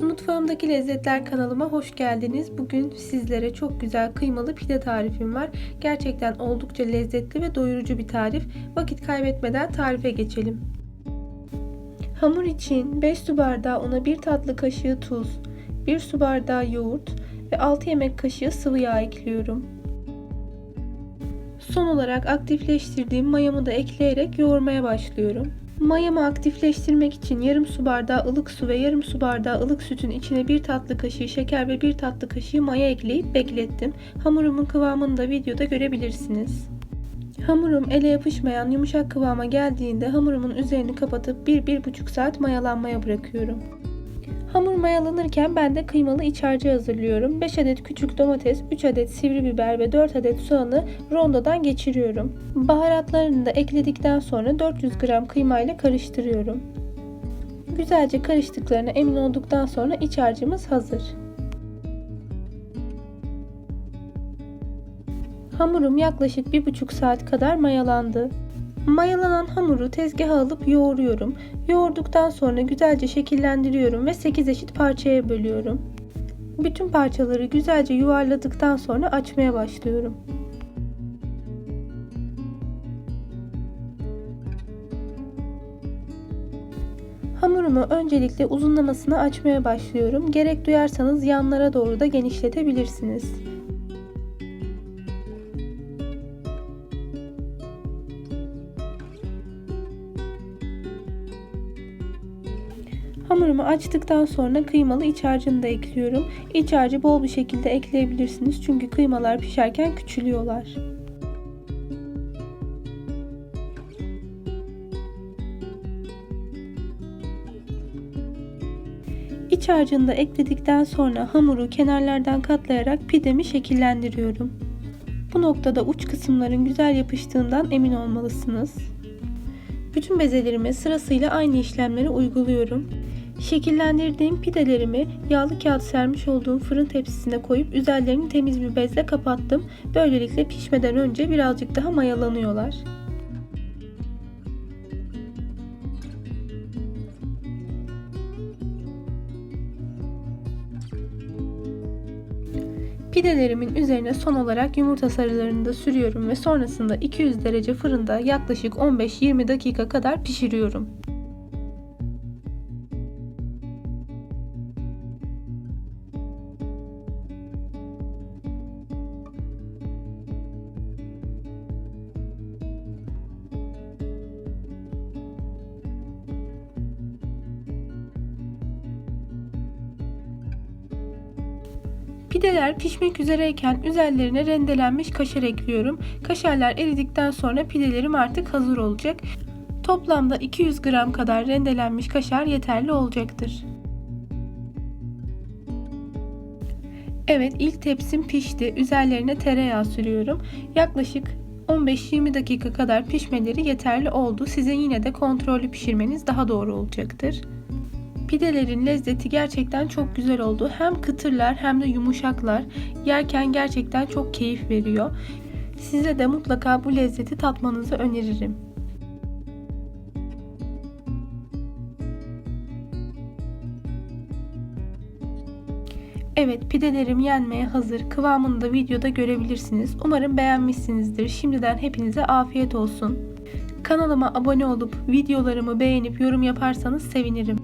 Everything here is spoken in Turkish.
Mutfağımdaki Lezzetler kanalıma hoş geldiniz. Bugün sizlere çok güzel kıymalı pide tarifim var. Gerçekten oldukça lezzetli ve doyurucu bir tarif. Vakit kaybetmeden tarife geçelim. Hamur için 5 su bardağı una 1 tatlı kaşığı tuz, 1 su bardağı yoğurt ve 6 yemek kaşığı sıvı yağ ekliyorum. Son olarak aktifleştirdiğim mayamı da ekleyerek yoğurmaya başlıyorum. Mayamı aktifleştirmek için yarım su bardağı ılık su ve yarım su bardağı ılık sütün içine bir tatlı kaşığı şeker ve bir tatlı kaşığı maya ekleyip beklettim. Hamurumun kıvamını da videoda görebilirsiniz. Hamurum ele yapışmayan yumuşak kıvama geldiğinde hamurumun üzerini kapatıp 1-1,5 saat mayalanmaya bırakıyorum. Hamur mayalanırken ben de kıymalı iç harcı hazırlıyorum. 5 adet küçük domates, 3 adet sivri biber ve 4 adet soğanı rondodan geçiriyorum. Baharatlarını da ekledikten sonra 400 gram kıyma ile karıştırıyorum. Güzelce karıştıklarına emin olduktan sonra iç harcımız hazır. Hamurum yaklaşık 1,5 saat kadar mayalandı. Mayalanan hamuru tezgaha alıp yoğuruyorum. Yoğurduktan sonra güzelce şekillendiriyorum ve 8 eşit parçaya bölüyorum. Bütün parçaları güzelce yuvarladıktan sonra açmaya başlıyorum. Hamurumu öncelikle uzunlamasına açmaya başlıyorum. Gerek duyarsanız yanlara doğru da genişletebilirsiniz. Hamurumu açtıktan sonra kıymalı iç harcını da ekliyorum. İç harcı bol bir şekilde ekleyebilirsiniz çünkü kıymalar pişerken küçülüyorlar. İç harcını da ekledikten sonra hamuru kenarlardan katlayarak pidemi şekillendiriyorum. Bu noktada uç kısımların güzel yapıştığından emin olmalısınız. Bütün bezelerime sırasıyla aynı işlemleri uyguluyorum. Şekillendirdiğim pidelerimi yağlı kağıt sermiş olduğum fırın tepsisine koyup üzerlerini temiz bir bezle kapattım. Böylelikle pişmeden önce birazcık daha mayalanıyorlar. Pidelerimin üzerine son olarak yumurta sarılarını da sürüyorum ve sonrasında 200 derece fırında yaklaşık 15-20 dakika kadar pişiriyorum. Pideler pişmek üzereyken üzerlerine rendelenmiş kaşar ekliyorum. Kaşarlar eridikten sonra pidelerim artık hazır olacak. Toplamda 200 gram kadar rendelenmiş kaşar yeterli olacaktır. Evet ilk tepsim pişti. Üzerlerine tereyağı sürüyorum. Yaklaşık 15-20 dakika kadar pişmeleri yeterli oldu. Sizin yine de kontrollü pişirmeniz daha doğru olacaktır. Pidelerin lezzeti gerçekten çok güzel oldu. Hem kıtırlar hem de yumuşaklar. Yerken gerçekten çok keyif veriyor. Size de mutlaka bu lezzeti tatmanızı öneririm. Evet pidelerim yenmeye hazır. Kıvamını da videoda görebilirsiniz. Umarım beğenmişsinizdir. Şimdiden hepinize afiyet olsun. Kanalıma abone olup videolarımı beğenip yorum yaparsanız sevinirim.